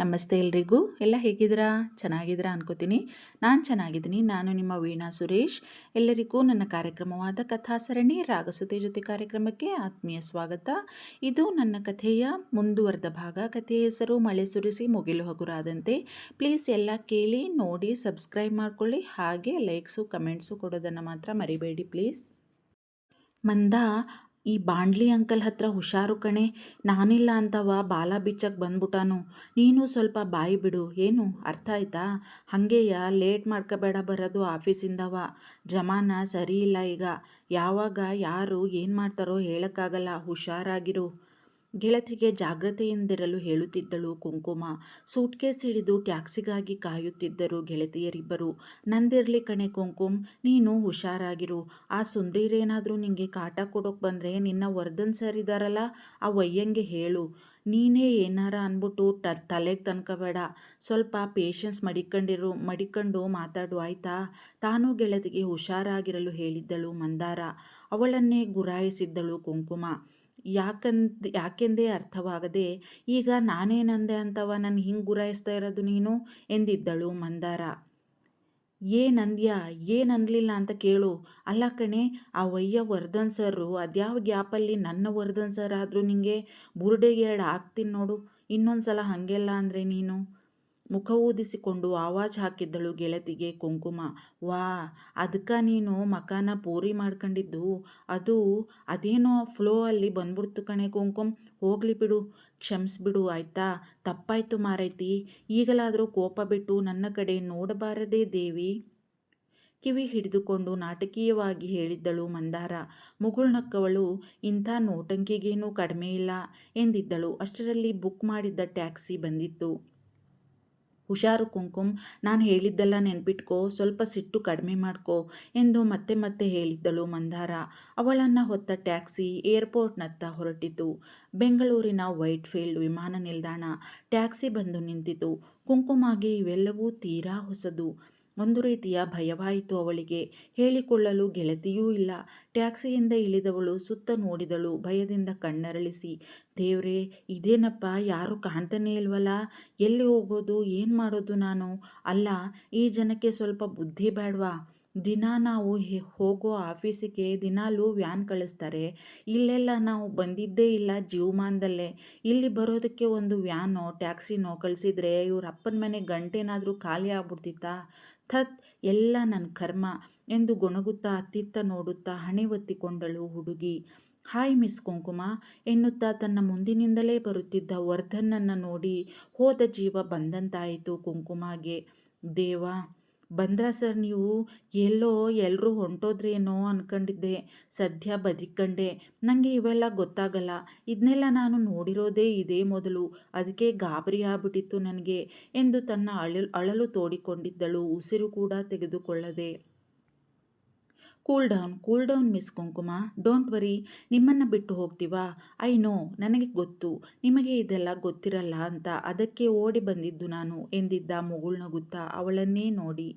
ನಮಸ್ತೆ ಎಲ್ರಿಗೂ. ಎಲ್ಲ ಹೇಗಿದ್ದೀರಾ? ಚೆನ್ನಾಗಿದ್ದೀರಾ ಅನ್ಕೋತೀನಿ. ನಾನು ಚೆನ್ನಾಗಿದ್ದೀನಿ. ನಾನು ನಿಮ್ಮ ವೀಣಾ ಸುರೇಶ್. ಎಲ್ಲರಿಗೂ ನನ್ನ ಕಾರ್ಯಕ್ರಮವಾದ ಕಥಾ ಸರಣಿ ರಾಗಸುತೆ ಜೊತೆ ಕಾರ್ಯಕ್ರಮಕ್ಕೆ ಆತ್ಮೀಯ ಸ್ವಾಗತ. ಇದು ನನ್ನ ಕಥೆಯ ಮುಂದುವರೆದ ಭಾಗ. ಕಥೆಯ ಹೆಸರು ಮಳೆ ಸುರಿಸಿ ಮುಗಿಲು ಹಗುರಾದಂತೆ. ಪ್ಲೀಸ್ ಎಲ್ಲ ಕೇಳಿ, ನೋಡಿ, ಸಬ್ಸ್ಕ್ರೈಬ್ ಮಾಡ್ಕೊಳ್ಳಿ. ಹಾಗೆ ಲೈಕ್ಸು ಕಮೆಂಟ್ಸು ಕೊಡೋದನ್ನು ಮಾತ್ರ ಮರಿಬೇಡಿ ಪ್ಲೀಸ್. ಮಂದ ಈ ಬಾಂಡ್ಲಿ ಅಂಕಲ್ ಹತ್ರ ಹುಷಾರು ಕಣೆ, ನಾನಿಲ್ಲ ಅಂತವ ಬಾಲ ಬಿಚ್ಚಕ್ಕೆ ಬಂದ್ಬಿಟ್ಟಾನು ನೀನು ಸ್ವಲ್ಪ ಬಾಯಿ ಬಿಡು, ಏನು? ಅರ್ಥ ಆಯ್ತಾ? ಹಾಗೆಯ? ಲೇಟ್ ಮಾಡ್ಕೋಬೇಡ ಬರೋದು ಆಫೀಸಿಂದವ ಜಮಾನ ಸರಿ ಇಲ್ಲ ಈಗ. ಯಾವಾಗ, ಯಾರು, ಏನು ಮಾಡ್ತಾರೋ ಹೇಳೋಕ್ಕಾಗಲ್ಲ. ಹುಷಾರಾಗಿರು. ಗೆಳತಿಗೆ ಜಾಗ್ರತೆಯಿಂದಿರಲು ಹೇಳುತ್ತಿದ್ದಳು ಕುಂಕುಮ. ಸೂಟ್ಕೇಸ್ ಹಿಡಿದು ಟ್ಯಾಕ್ಸಿಗಾಗಿ ಕಾಯುತ್ತಿದ್ದರು ಗೆಳತಿಯರಿಬ್ಬರು. ನಂದಿರಲಿ ಕಣೆ ಕುಂಕುಮ್, ನೀನು ಹುಷಾರಾಗಿರು. ಆ ಸುಂದರಿರೇನಾದರೂ ನಿಂಗೆ ಕಾಟ ಕೊಡೋಕೆ ಬಂದರೆ ನಿನ್ನ ವರ್ಧನ್ ಸರ್ ಇದ್ದಾರಲ್ಲ ಆ ವಯ್ಯಂಗೆ ಹೇಳು. ನೀನೇ ಏನಾರ ಅಂದ್ಬಿಟ್ಟು ಟ ತಲೆಗೆ ತನ್ಕೋಬೇಡ. ಸ್ವಲ್ಪ ಪೇಷನ್ಸ್ ಮಡಿಕೊಂಡಿರು, ಮಡಿಕೊಂಡು ಮಾತಾಡು, ಆಯ್ತಾ? ತಾನು ಗೆಳತಿಗೆ ಹುಷಾರಾಗಿರಲು ಹೇಳಿದ್ದಳು ಮಂದಾರ. ಅವಳನ್ನೇ ಗುರಾಯಿಸಿದ್ದಳು ಕುಂಕುಮ. ಯಾಕಂದ್, ಯಾಕೆಂದೇ ಅರ್ಥವಾಗದೆ, ಈಗ ನಾನೇನಂದೆ ಅಂತವ ನನ್ನ ಹಿಂಗೆ ಗುರಾಯಿಸ್ತಾ ಇರೋದು ನೀನು? ಎಂದಿದ್ದಳು ಮಂದಾರ. ಏನಂದ್ಯಾ ಏನನ್ಲಿಲ್ಲ ಅಂತ ಕೇಳು. ಅಲ್ಲ ಕಣೆ, ಆ ವಯ್ಯ ವರ್ಧನ್ ಸರ್ರು ಅದ್ಯಾವ ಗ್ಯಾಪಲ್ಲಿ ನನ್ನ ವರ್ಧನ್ ಸರ್ ಆದರೂ ನಿಂಗೆ ಬುರುಡೆಗೆ ಎರಡು ಹಾಕ್ತೀನಿ ನೋಡು. ಇನ್ನೊಂದು ಸಲ ಹಾಗೆಲ್ಲ ಅಂದರೆ ನೀನು? ಮುಖ ಊದಿಸಿಕೊಂಡು ಆವಾಜ್ ಹಾಕಿದ್ದಳು ಗೆಳತಿಗೆ ಕುಂಕುಮ. ವಾ ಅದಕ್ಕೆ ನೀನು ಮಕಾನ ಪೂರಿ ಮಾಡ್ಕೊಂಡಿದ್ದು? ಅದು ಅದೇನೋ ಫ್ಲೋ ಅಲ್ಲಿ ಬಂದ್ಬಿಡ್ತು ಕಣೆ ಕುಂಕುಮ್. ಹೋಗ್ಲಿ ಬಿಡು, ಕ್ಷಮಿಸ್ಬಿಡು, ಆಯ್ತಾ? ತಪ್ಪಾಯ್ತು ಮಾರೈತಿ. ಈಗಲಾದರೂ ಕೋಪ ಬಿಟ್ಟು ನನ್ನ ಕಡೆ ನೋಡಬಾರದೇ ದೇವಿ. ಕಿವಿ ಹಿಡಿದುಕೊಂಡು ನಾಟಕೀಯವಾಗಿ ಹೇಳಿದ್ದಳು ಮಂದಾರ. ಮುಗುಳ್ನಕ್ಕವಳು ಇಂಥ ನೋಟಂಕಿಗೇನೂ ಕಡಿಮೆ ಇಲ್ಲ ಎಂದಿದ್ದಳು. ಅಷ್ಟರಲ್ಲಿ ಬುಕ್ ಮಾಡಿದ್ದ ಟ್ಯಾಕ್ಸಿ ಬಂದಿತ್ತು. ಹುಷಾರು ಕುಂಕುಮ್, ನಾನು ಹೇಳಿದ್ದೆಲ್ಲ ನೆನ್ಪಿಟ್ಕೋ, ಸ್ವಲ್ಪ ಸಿಟ್ಟು ಕಡಿಮೆ ಮಾಡ್ಕೋ ಎಂದು ಮತ್ತೆ ಮತ್ತೆ ಹೇಳಿದ್ದಳು ಮಂದಾರ. ಅವಳನ್ನು ಹೊತ್ತ ಟ್ಯಾಕ್ಸಿ ಏರ್ಪೋರ್ಟ್ನತ್ತ ಹೊರಟಿತು. ಬೆಂಗಳೂರಿನ ವೈಟ್ ಫೀಲ್ಡ್ ವಿಮಾನ ನಿಲ್ದಾಣ. ಟ್ಯಾಕ್ಸಿ ಬಂದು ನಿಂತಿತು. ಕುಂಕುಮಾಗಿ ಇವೆಲ್ಲವೂ ತೀರಾ ಹೊಸದು. ಒಂದು ರೀತಿಯ ಭಯವಾಯಿತು ಅವಳಿಗೆ. ಹೇಳಿಕೊಳ್ಳಲು ಗೆಳತಿಯೂ ಇಲ್ಲ. ಟ್ಯಾಕ್ಸಿಯಿಂದ ಇಳಿದವಳು ಸುತ್ತ ನೋಡಿದಳು, ಭಯದಿಂದ ಕಣ್ಣರಳಿಸಿ, ದೇವ್ರೇ, ಇದೇನಪ್ಪ, ಯಾರು ಕಾಣ್ತಾನೇ ಇಲ್ವಲ್ಲ ಎಲ್ಲಿ ಹೋಗೋದು, ಏನು ಮಾಡೋದು ನಾನು? ಅಲ್ಲ, ಈ ಜನಕ್ಕೆ ಸ್ವಲ್ಪ ಬುದ್ಧಿ ಬೇಡವಾ ದಿನ ನಾವು ಹೋಗೋ ಆಫೀಸಿಗೆ ದಿನಾಲೂ ವ್ಯಾನ್ ಕಳಿಸ್ತಾರೆ. ಇಲ್ಲೆಲ್ಲ ನಾವು ಬಂದಿದ್ದೇ ಇಲ್ಲ ಜೀವಮಾನದಲ್ಲೇ. ಇಲ್ಲಿ ಬರೋದಕ್ಕೆ ಒಂದು ವ್ಯಾನೋ, ಟ್ಯಾಕ್ಸಿನೋ ಕಳಿಸಿದ್ರೆ ಇವ್ರ ಅಪ್ಪನ ಮನೆ ಗಂಟೆನಾದರೂ ಖಾಲಿ ಆಗ್ಬಿಡ್ತಿತ್ತಾ? ಥತ್ ಎಲ್ಲ ನನ್ನ ಕರ್ಮ ಎಂದು ಗೊಣಗುತ್ತಾ ಅತ್ತಿತ್ತ ನೋಡುತ್ತಾ ಹಣೆ ಒತ್ತಿಕೊಂಡಳು ಹುಡುಗಿ. ಹಾಯ್ ಮಿಸ್ ಕುಂಕುಮ ಎನ್ನುತ್ತಾ ತನ್ನ ಮುಂದಿನಿಂದಲೇ ಬರುತ್ತಿದ್ದ ವರ್ಧನನ್ನು ನೋಡಿ ಹೋದ ಜೀವ ಬಂದಂತಾಯಿತು ಕುಂಕುಮಗೆ. ದೇವ ಬಂದ್ರ ಸರ್ ನೀವು? ಎಲ್ಲೋ ಎಲ್ಲರೂ ಹೊಂಟೋದ್ರೇನೋ ಅನ್ಕೊಂಡಿದ್ದೆ. ಸದ್ಯ ಬದಿಕಂಡೆ. ನನಗೆ ಇವೆಲ್ಲ ಗೊತ್ತಾಗಲ್ಲ. ಇದನ್ನೆಲ್ಲ ನಾನು ನೋಡಿರೋದೇ ಇದೇ ಮೊದಲು. ಅದಕ್ಕೆ ಗಾಬರಿ ಆಗ್ಬಿಟ್ಟಿತ್ತು ನನಗೆ ಎಂದು ತನ್ನ ಅಳಲು ಅಳಲು ತೋಡಿಕೊಂಡಿದ್ದಳು. ಉಸಿರು ಕೂಡ ತೆಗೆದುಕೊಳ್ಳದೆ. Cool down cool down miss Kumkuma don't worry ನಿಮ್ಮನ್ನು ಬಿಟ್ಟು ಹೋಗ್ತೀವಾ? ಐ ನೋ ನನಗೆ ಗೊತ್ತು. ನಿಮಗೆ ಇದೆಲ್ಲ ಗೊತ್ತಿರಲ್ಲ ಅಂತ ಅದಕ್ಕೆ ಓಡಿ ಬಂದಿದ್ದು ನಾನು ಎಂದಿದ್ದ ಮುಗುಳ್ನಗುತ್ತಾ ಅವಳನ್ನೇ ನೋಡಿ.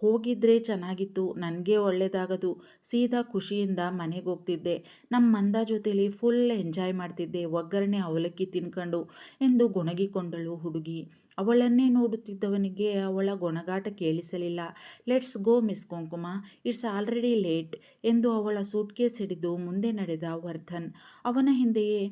ಹೋಗಿದ್ರೆ ಚೆನ್ನಾಗಿತ್ತು, ನನಗೆ ಒಳ್ಳೆಯದಾಗದು ಸೀದಾ ಖುಷಿಯಿಂದ ಮನೆಗೆ ಹೋಗ್ತಿದ್ದೆ. ನಮ್ಮ ಮಂದ ಜೊತೇಲಿ ಫುಲ್ ಎಂಜಾಯ್ ಮಾಡ್ತಿದ್ದೆ. ಒಗ್ಗರಣೆ ಅವಲಕ್ಕಿ ತಿನ್ಕೊಂಡು ಎಂದು ಗೊಣಗಿಕೊಂಡಳು ಹುಡುಗಿ. ಅವಳನ್ನೇ ನೋಡುತ್ತಿದ್ದವನಿಗೆ ಅವಳ ಗೊಣಗಾಟ ಕೇಳಿಸಲಿಲ್ಲ. Let's go miss Kumkuma it's already late ಎಂದು ಅವಳ ಸೂಟ್ಕೇಸ್ ಹಿಡಿದು ಮುಂದೆ ನಡೆದ ವರ್ಧನ್. ಅವನ ಹಿಂದೆಯೇ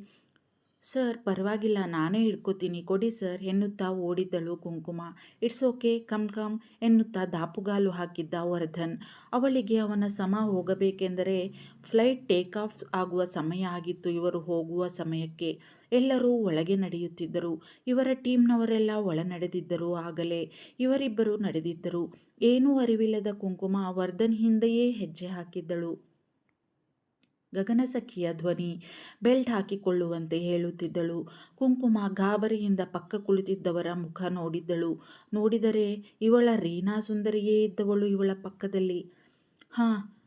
ಸರ್, ಪರವಾಗಿಲ್ಲ, ನಾನೇ ಹಿಡ್ಕೋತೀನಿ. ಕೊಡಿ ಸರ್, ಎನ್ನುತ್ತಾ ಓಡಿದ್ದಳು ಕುಂಕುಮ. ಇಟ್ಸ್ ಓಕೆ, ಕಮ್ ಕಮ್, ಎನ್ನುತ್ತಾ ದಾಪುಗಾಲು ಹಾಕಿದ್ದ ವರ್ಧನ್. ಅವಳಿಗೆ ಅವನ ಸಮ ಹೋಗಬೇಕೆಂದರೆ ಫ್ಲೈಟ್ ಟೇಕ್ ಆಫ್ ಆಗುವ ಸಮಯ ಆಗಿತ್ತು. ಇವರು ಹೋಗುವ ಸಮಯಕ್ಕೆ ಎಲ್ಲರೂ ಒಳಗೆ ನಡೆಯುತ್ತಿದ್ದರು. ಇವರ ಟೀಮ್ನವರೆಲ್ಲ ಒಳ ನಡೆದಿದ್ದರು ಆಗಲೇ. ಇವರಿಬ್ಬರು ನಡೆದಿದ್ದರು. ಏನೂ ಅರಿವಿಲ್ಲದ ಕುಂಕುಮ ವರ್ಧನ್ ಹಿಂದೆಯೇ ಹೆಜ್ಜೆ ಹಾಕಿದ್ದಳು. ಗಗನಸಖಿಯ ಧ್ವನಿ ಬೆಲ್ಟ್ ಹಾಕಿಕೊಳ್ಳುವಂತೆ ಹೇಳುತ್ತಿದ್ದಳು. ಕುಂಕುಮ ಗಾಬರಿಯಿಂದ ಪಕ್ಕ ಕುಳಿತಿದ್ದವರ ಮುಖ ನೋಡಿದ್ದಳು. ನೋಡಿದರೆ ಇವಳ ರೀನಾ ಸುಂದರಿಯೇ ಇದ್ದವಳು ಇವಳ ಪಕ್ಕದಲ್ಲಿ. ಹಾಂ,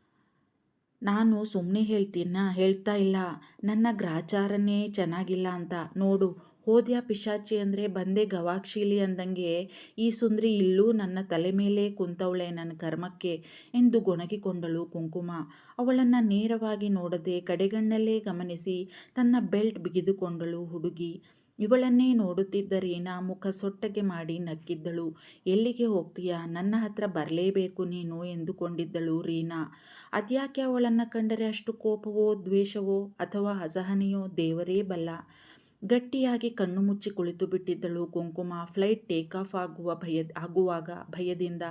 ನಾನು ಸುಮ್ಮನೆ ಹೇಳ್ತೀನ? ಹೇಳ್ತಾ ಇಲ್ಲ. ನನ್ನ ಗ್ರಾಚಾರನೇ ಚೆನ್ನಾಗಿಲ್ಲ ಅಂತ. ನೋಡು ಹೋದ್ಯಾ ಪಿಶಾಚಿ ಅಂದರೆ ಬಂದೆ ಗವಾಕ್ಷೀಲಿ ಅಂದಂಗೆ, ಈ ಸುಂದ್ರಿ ಇಲ್ಲೂ ನನ್ನ ತಲೆ ಮೇಲೆ ಕುಂತವಳೆ ನನ್ನ ಕರ್ಮಕ್ಕೆ ಎಂದು ಗೊಣಗಿಕೊಂಡಳು ಕುಂಕುಮ. ಅವಳನ್ನು ನೇರವಾಗಿ ನೋಡದೆ ಕಡೆಗಣ್ಣಲ್ಲೇ ಗಮನಿಸಿ ತನ್ನ ಬೆಲ್ಟ್ ಬಿಗಿದುಕೊಂಡಳು ಹುಡುಗಿ. ಇವಳನ್ನೇ ನೋಡುತ್ತಿದ್ದ ರೀನಾ ಮುಖ ಸೊಟ್ಟಗೆ ಮಾಡಿ ನಕ್ಕಿದ್ದಳು. ಎಲ್ಲಿಗೆ ಹೋಗ್ತೀಯಾ? ನನ್ನ ಹತ್ರ ಬರಲೇಬೇಕು ನೀನು ಎಂದುಕೊಂಡಿದ್ದಳು ರೀನಾ. ಅದ್ಯಾಕೆ ಅವಳನ್ನು ಕಂಡರೆ ಅಷ್ಟು ಕೋಪವೋ, ದ್ವೇಷವೋ ಅಥವಾ ಅಸಹನೆಯೋ ದೇವರೇ ಬಲ್ಲ. ಗಟ್ಟಿಯಾಗಿ ಕಣ್ಣು ಮುಚ್ಚಿ ಕುಳಿತು ಬಿಟ್ಟಿದ್ದಳು. ಕುಂಕುಮ ಫ್ಲೈಟ್ ಟೇಕ್ ಆಫ್ ಆಗುವ ಭಯ, ಆಗುವಾಗ ಭಯದಿಂದ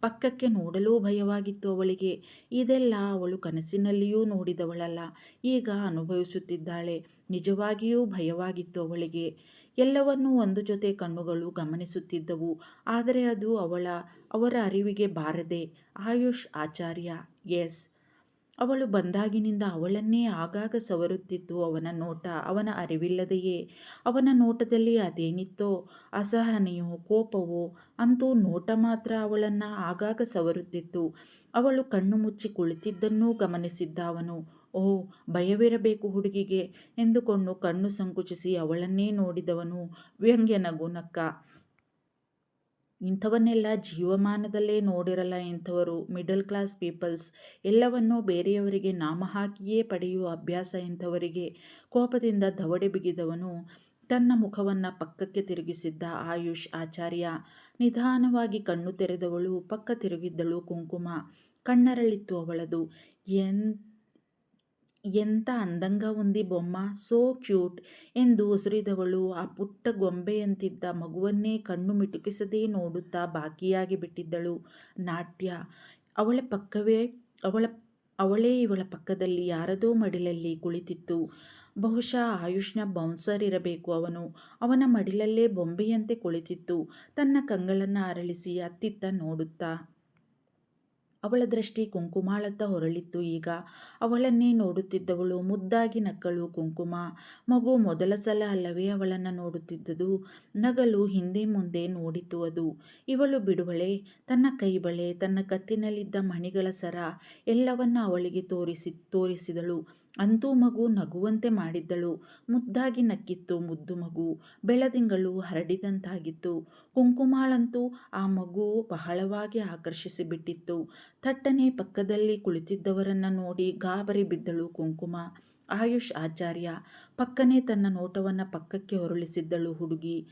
ಪಕ್ಕಕ್ಕೆ ನೋಡಲೂ ಭಯವಾಗಿತ್ತು ಅವಳಿಗೆ. ಇದೆಲ್ಲ ಅವಳು ಕನಸಿನಲ್ಲಿಯೂ ನೋಡಿದವಳಲ್ಲ. ಈಗ ಅನುಭವಿಸುತ್ತಿದ್ದಾಳೆ. ನಿಜವಾಗಿಯೂ ಭಯವಾಗಿತ್ತು ಅವಳಿಗೆ. ಎಲ್ಲವನ್ನೂ ಒಂದು ಜೊತೆ ಕಣ್ಣುಗಳು ಗಮನಿಸುತ್ತಿದ್ದವು. ಆದರೆ ಅದು ಅವಳ, ಅವರ ಅರಿವಿಗೆ ಬಾರದೆ. ಆಯುಷ್ ಆಚಾರ್ಯ, ಎಸ್. ಅವಳು ಬಂದಾಗಿನಿಂದ ಅವಳನ್ನೇ ಆಗಾಗ ಸವರುತ್ತಿತ್ತು ಅವನ ನೋಟ ಅವನ ಅರಿವಿಲ್ಲದೆಯೇ? ಅವನ ನೋಟದಲ್ಲಿ ಅದೇನಿತ್ತೋ? ಅಸಹನೆಯೋ, ಕೋಪವೋ? ಅಂತೂ ನೋಟ ಮಾತ್ರ ಅವಳನ್ನು ಆಗಾಗ ಸವರುತ್ತಿತ್ತು. ಅವಳು ಕಣ್ಣು ಮುಚ್ಚಿ ಕುಳಿತಿದ್ದನ್ನೂ ಗಮನಿಸಿದ್ದ ಅವನು, ಓ, ಭಯವಿರಬೇಕು ಹುಡುಗಿಗೆ ಎಂದುಕೊಂಡು ಕಣ್ಣು ಸಂಕುಚಿಸಿ ಅವಳನ್ನೇ ನೋಡಿದವನು ವ್ಯಂಗ್ಯ ನಗು ನಕ್ಕ. ಇಂಥವನ್ನೆಲ್ಲ ಜೀವಮಾನದಲ್ಲೇ ನೋಡಿರಲ್ಲ ಇಂಥವರು, ಮಿಡಲ್ ಕ್ಲಾಸ್ ಪೀಪಲ್ಸ್. ಎಲ್ಲವನ್ನೂ ಬೇರೆಯವರಿಗೆ ನಾಮ ಹಾಕಿಯೇ ಪಡೆಯುವ ಅಭ್ಯಾಸ ಇಂಥವರಿಗೆ. ಕೋಪದಿಂದ ದವಡೆ ಬಿಗಿದವನು ತನ್ನ ಮುಖವನ್ನು ಪಕ್ಕಕ್ಕೆ ತಿರುಗಿಸಿದ್ದ ಆಯುಷ್ ಆಚಾರ್ಯ. ನಿಧಾನವಾಗಿ ಕಣ್ಣು ತೆರೆದವಳು, ಪಕ್ಕ ತಿರುಗಿದ್ದಳು ಕುಂಕುಮ. ಕಣ್ಣರಳಿತ್ತು ಅವಳದು. ಎನ್ ಎಂಥ ಅಂದಂಗ ಒಂದಿ ಬೊಮ್ಮ, ಸೋ ಕ್ಯೂಟ್ ಎಂದು ಉಸಿರಿದವಳು. ಆ ಪುಟ್ಟ ಗೊಂಬೆಯಂತಿದ್ದ ಮಗುವನ್ನೇ ಕಣ್ಣು ಮಿಟುಕಿಸದೇ ನೋಡುತ್ತಾ ಬಾಕಿಯಾಗಿ ಬಿಟ್ಟಿದ್ದಳು. ನಾಟ್ಯ, ಅವಳ ಪಕ್ಕವೇ, ಅವಳ, ಅವಳೇ ಇವಳ ಪಕ್ಕದಲ್ಲಿ ಯಾರದೋ ಮಡಿಲಲ್ಲಿ ಕುಳಿತಿತ್ತು. ಬಹುಶಃ ಆಯುಷ್ನ ಬೌನ್ಸರ್ ಇರಬೇಕು ಅವನು. ಅವನ ಮಡಿಲಲ್ಲೇ ಬೊಂಬೆಯಂತೆ ಕುಳಿತಿತ್ತು. ತನ್ನ ಕಂಗಳನ್ನು ಅರಳಿಸಿ ಅತ್ತಿತ್ತ ನೋಡುತ್ತಾ ಅವಳ ದೃಷ್ಟಿ ಕುಂಕುಮಾಳತ್ತ ಹೊರಳಿತ್ತು ಈಗ. ಅವಳನ್ನೇ ನೋಡುತ್ತಿದ್ದವಳು ಮುದ್ದಾಗಿ ನಕ್ಕಳು ಕುಂಕುಮ. ಮಗು ಮೊದಲ ಸಲ ಅಲ್ಲವೇ ಅವಳನ್ನು ನೋಡುತ್ತಿದ್ದುದು. ನಗಲು ಹಿಂದೆ ಮುಂದೆ ನೋಡಿತು ಅದು. ಇವಳು ಬಿಡುವಳೆ, ತನ್ನ ಕೈಬಳೆ, ತನ್ನ ಕತ್ತಿನಲ್ಲಿದ್ದ ಮಣಿಗಳ ಸರ ಎಲ್ಲವನ್ನ ಅವಳಿಗೆ ತೋರಿಸಿ, ತೋರಿಸಿದಳು. ಅಂತೂ ಮಗು ನಗುವಂತೆ ಮಾಡಿದ್ದಳು. ಮುದ್ದಾಗಿ ನಕ್ಕಿತ್ತು ಮುದ್ದು ಮಗು. ಬೆಳದಿಂಗಳು ಹರಡಿದಂತಾಗಿತ್ತು. ಕುಂಕುಮಾಳಂತೂ ಆ ಮಗು ಬಹಳವಾಗಿ ಆಕರ್ಷಿಸಿಬಿಟ್ಟಿತ್ತು ಥಟ್ಟನೆ ಪಕ್ಕದಲ್ಲಿ ಕುಳಿತಿದ್ದವರನ್ನು ನೋಡಿ ಗಾಬರಿ ಬಿದ್ದಳು ಕುಂಕುಮ. ಆಯುಷ್ ಆಚಾರ್ಯ ಪಕ್ಕನೆ ತನ್ನ ನೋಟವನ್ನು ಪಕ್ಕಕ್ಕೆ ಹೊರಳಿಸಿದ್ದಳು ಹುಡುಗಿ.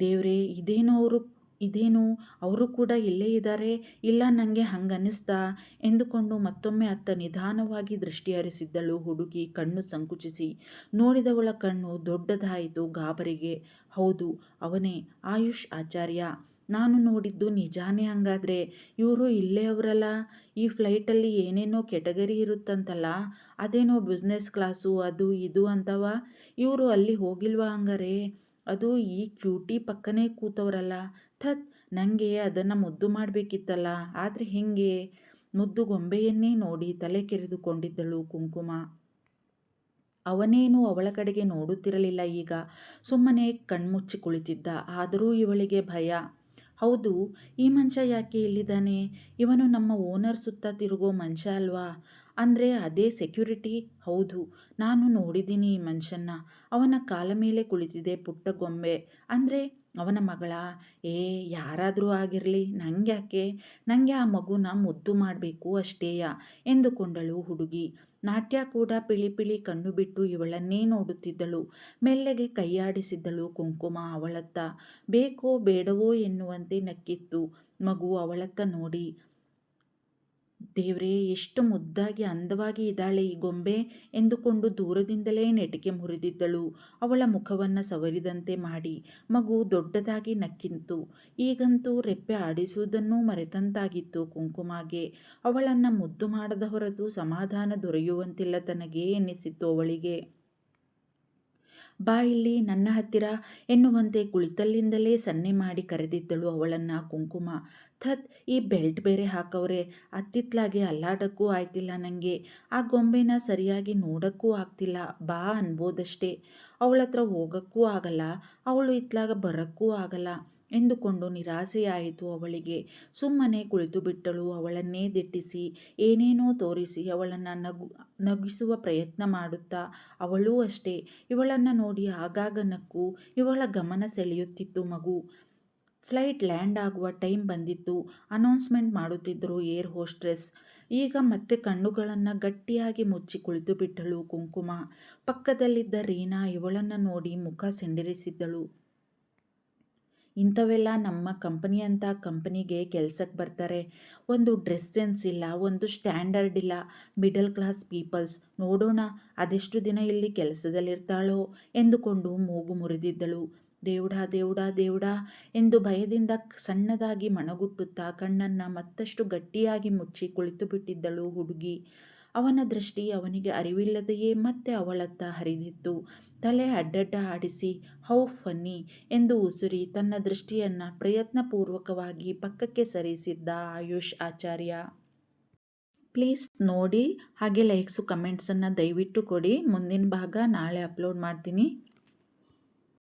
ದೇವ್ರೆ, ಇದೇನೋ ಅವರು ಇದೇನು? ಅವರು ಕೂಡ ಇಲ್ಲೇ ಇದ್ದಾರೆ ಇಲ್ಲ ನನಗೆ ಹಂಗನ್ನಿಸ್ತಾ ಎಂದುಕೊಂಡು ಮತ್ತೊಮ್ಮೆ ಅತ್ತ ನಿಧಾನವಾಗಿ ದೃಷ್ಟಿ ಹರಿಸಿದ್ದಳು ಹುಡುಗಿ ಕಣ್ಣು ಸಂಕುಚಿಸಿ. ನೋಡಿದವಳ ಕಣ್ಣು ದೊಡ್ಡದಾಯಿತು ಗಾಬರಿಗೆ. ಹೌದು, ಅವನೇ ಆಯುಷ್ ಆಚಾರ್ಯ. ನಾನು ನೋಡಿದ್ದು ನಿಜಾನೇ ಹಂಗಾದರೆ? ಇವರು ಇಲ್ಲೇ ಅವರಲ್ಲ? ಈ ಫ್ಲೈಟಲ್ಲಿ ಏನೇನೋ ಕೆಟಗರಿ ಇರುತ್ತಂತಲ್ಲ? ಅದೇನೋ ಬಿಸ್ನೆಸ್ ಕ್ಲಾಸು, ಅದು ಇದು ಅಂತವ? ಇವರು ಅಲ್ಲಿ ಹೋಗಿಲ್ವಾ ಹಂಗಾರೆ? ಅದು ಈ ಕ್ಯೂಟಿ ಪಕ್ಕನೇ ಕೂತವರಲ್ಲ. ಥತ್ ನನಗೆ ಅದನ್ನು ಮುದ್ದು ಮಾಡಬೇಕಿತ್ತಲ್ಲ, ಆದರೆ ಹೇಗೆ? ಮುದ್ದು ಗೊಂಬೆಯನ್ನೇ ನೋಡಿ ತಲೆ ಕೆರೆದುಕೊಂಡಿದ್ದಳು ಕುಂಕುಮ. ಅವನೇನು ಅವಳ ಕಡೆಗೆ ನೋಡುತ್ತಿರಲಿಲ್ಲ ಈಗ. ಸುಮ್ಮನೆ ಕಣ್ಮುಚ್ಚಿ ಕುಳಿತಿದ್ದ. ಆದರೂ ಇವಳಿಗೆ ಭಯ. ಹೌದು, ಈ ಮನುಷ್ಯ ಯಾಕೆ ಇಲ್ಲಿದ್ದಾನೆ? ಇವನು ನಮ್ಮ ಓನರ್ ಸುತ್ತ ತಿರುಗೋ ಮನುಷ್ಯ ಅಲ್ವಾ? ಅಂದರೆ ಅದೇ ಸೆಕ್ಯೂರಿಟಿ? ಹೌದು. ನಾನು ನೋಡಿದ್ದೀನಿ ಈ ಮನುಷ್ಯನ್ನ. ಅವನ ಕಾಲ ಮೇಲೆ ಕುಳಿತಿದೆ ಪುಟ್ಟ ಗೊಂಬೆ. ಅಂದರೆ ಅವನ ಮಗಳ. ಏ, ಯಾರಾದರೂ ಆಗಿರಲಿ. ಯಾಕೆ ನನಗೆ ಆ ಮಗುನ ಮುದ್ದು ಮಾಡಬೇಕು ಅಷ್ಟೇಯ ಎಂದುಕೊಂಡಳು ಹುಡುಗಿ. ನಾಟ್ಯ ಕೂಡ ಪಿಳಿ ಪಿಳಿ ಕಣ್ಣು ಬಿಟ್ಟು ಇವಳನ್ನೇ ನೋಡುತ್ತಿದ್ದಳು. ಮೆಲ್ಲಗೆ ಕೈಯಾಡಿಸಿದ್ದಳು ಕುಂಕುಮ ಅವಳತ್ತ. ಬೇಕೋ ಬೇಡವೋ ಎನ್ನುವಂತೆ ನಕ್ಕಿತ್ತು ಮಗು ಅವಳತ್ತ ನೋಡಿ. ದೇವ್ರೇ, ಎಷ್ಟು ಮುದ್ದಾಗಿ ಅಂದವಾಗಿ ಇದ್ದಾಳೆ ಈ ಗೊಂಬೆ ಎಂದುಕೊಂಡು ದೂರದಿಂದಲೇ ನೆಟಿಕೆ ಮುರಿದಿದ್ದಳು. ಅವಳ ಮುಖವನ್ನು ಸವರಿದಂತೆ ಮಾಡಿ ಮಗು ದೊಡ್ಡದಾಗಿ ನಕ್ಕಿಂತು. ಈಗಂತೂ ರೆಪ್ಪೆ ಆಡಿಸುವುದನ್ನೂ ಮರೆತಂತಾಗಿತ್ತು ಕುಂಕುಮಾಗೆ. ಅವಳನ್ನು ಮುದ್ದು ಮಾಡದ ಹೊರತು ಸಮಾಧಾನ ದೊರೆಯುವಂತಿಲ್ಲ ತನಗೇ ಎನ್ನಿಸಿತ್ತು ಅವಳಿಗೆ. ಬಾ ಇಲ್ಲಿ, ನನ್ನ ಹತ್ತಿರ ಎನ್ನುವಂತೆ ಕುಳಿತಲ್ಲಿಂದಲೇ ಸನ್ನೆ ಮಾಡಿ ಕರೆದಿದ್ದಳು ಅವಳನ್ನು ಕುಂಕುಮ. ಥತ್, ಈ ಬೆಲ್ಟ್ ಬೇರೆ ಹಾಕವ್ರೆ, ಅತ್ತಿತ್ಲಾಗೆ ಅಲ್ಲಾಡಕ್ಕೂ ಆಯ್ತಿಲ್ಲ ನನಗೆ ಆ ಗೊಂಬೆನ ಸರಿಯಾಗಿ ನೋಡೋಕ್ಕೂ ಆಗ್ತಿಲ್ಲ, ಬಾ ಅನ್ಬೋದಷ್ಟೇ. ಅವಳ ಹತ್ರ ಹೋಗೋಕ್ಕೂ ಆಗಲ್ಲ, ಅವಳು ಇತ್ಲಾಗ ಬರೋಕ್ಕೂ ಆಗಲ್ಲ. ಎಂದುಕೊಂಡು ನಿರಾಸೆಯಾಯಿತು ಅವಳಿಗೆ. ಸುಮ್ಮನೆ ಕುಳಿತು ಬಿಟ್ಟಳು ಅವಳನ್ನೇ ದಿಟ್ಟಿಸಿ, ಏನೇನೋ ತೋರಿಸಿ ಅವಳನ್ನು ನಗು, ನಗಿಸುವ ಪ್ರಯತ್ನ ಮಾಡುತ್ತಾ, ಅವಳೂ ಅಷ್ಟೇ. ಇವಳನ್ನು ನೋಡಿ ಆಗಾಗ ನಕ್ಕು, ಇವಳ ಗಮನ ಸೆಳೆಯುತ್ತಿತ್ತು ಮಗು. ಫ್ಲೈಟ್ ಲ್ಯಾಂಡ್ ಆಗುವ ಟೈಮ್ ಬಂದಿತ್ತು. ಅನೌನ್ಸ್ಮೆಂಟ್ ಮಾಡುತ್ತಿದ್ದರು ಏರ್ ಹೋಸ್ಟ್ರೆಸ್. ಈಗ ಮತ್ತೆ ಕಣ್ಣುಗಳನ್ನು ಗಟ್ಟಿಯಾಗಿ ಮುಚ್ಚಿ ಕುಳಿತು ಬಿಟ್ಟಳು ಕುಂಕುಮ. ಪಕ್ಕದಲ್ಲಿದ್ದ ರೀನಾ ಇವಳನ್ನು ನೋಡಿ ಮುಖ ಸಿಂಡಿರಿಸಿದ್ದಳು. ಇಂಥವೆಲ್ಲ ನಮ್ಮ ಕಂಪನಿ ಅಂತ ಕಂಪನಿಗೆ ಕೆಲ್ಸಕ್ಕೆ ಬರ್ತಾರೆ. ಒಂದು ಡ್ರೆಸ್ ಸೆನ್ಸ್ ಇಲ್ಲ, ಒಂದು ಸ್ಟ್ಯಾಂಡರ್ಡ್ ಇಲ್ಲ, ಮಿಡಲ್ ಕ್ಲಾಸ್ ಪೀಪಲ್ಸ್ ನೋಡೋಣ, ಅದೆಷ್ಟು ದಿನ ಇಲ್ಲಿ ಕೆಲಸದಲ್ಲಿರ್ತಾಳೋ ಎಂದುಕೊಂಡು ಮೂಗು ಮುರಿದಿದ್ದಳು. ದೇವುಡ, ದೇವುಡಾ, ದೇವುಡ ಎಂದು ಭಯದಿಂದ ಸಣ್ಣದಾಗಿ ಮಣಗುಟ್ಟುತ್ತಾ ಕಣ್ಣನ್ನು ಮತ್ತಷ್ಟು ಗಟ್ಟಿಯಾಗಿ ಮುಚ್ಚಿ ಕುಳಿತು ಬಿಟ್ಟಿದ್ದಳು ಹುಡುಗಿ. ಅವನ ದೃಷ್ಟಿ ಅವನಿಗೆ ಅರಿವಿಲ್ಲದೆಯೇ ಮತ್ತೆ ಅವಳತ್ತ ಹರಿದಿತ್ತು. ತಲೆ ಅಡ್ಡಡ್ಡ ಆಡಿಸಿ, ಹೌ ಫನ್ನಿ ಎಂದು ಉಸುರಿ ತನ್ನ ದೃಷ್ಟಿಯನ್ನು ಪ್ರಯತ್ನಪೂರ್ವಕವಾಗಿ ಪಕ್ಕಕ್ಕೆ ಸರಿಸಿದ್ದ ಆಯುಷ್ ಆಚಾರ್ಯ. ಪ್ಲೀಸ್ ನೋಡಿ, ಹಾಗೆ ಲೈಕ್ಸು, ಕಮೆಂಟ್ಸನ್ನು ದಯವಿಟ್ಟು ಕೊಡಿ. ಮುಂದಿನ ಭಾಗ ನಾಳೆ ಅಪ್ಲೋಡ್ ಮಾಡ್ತೀನಿ.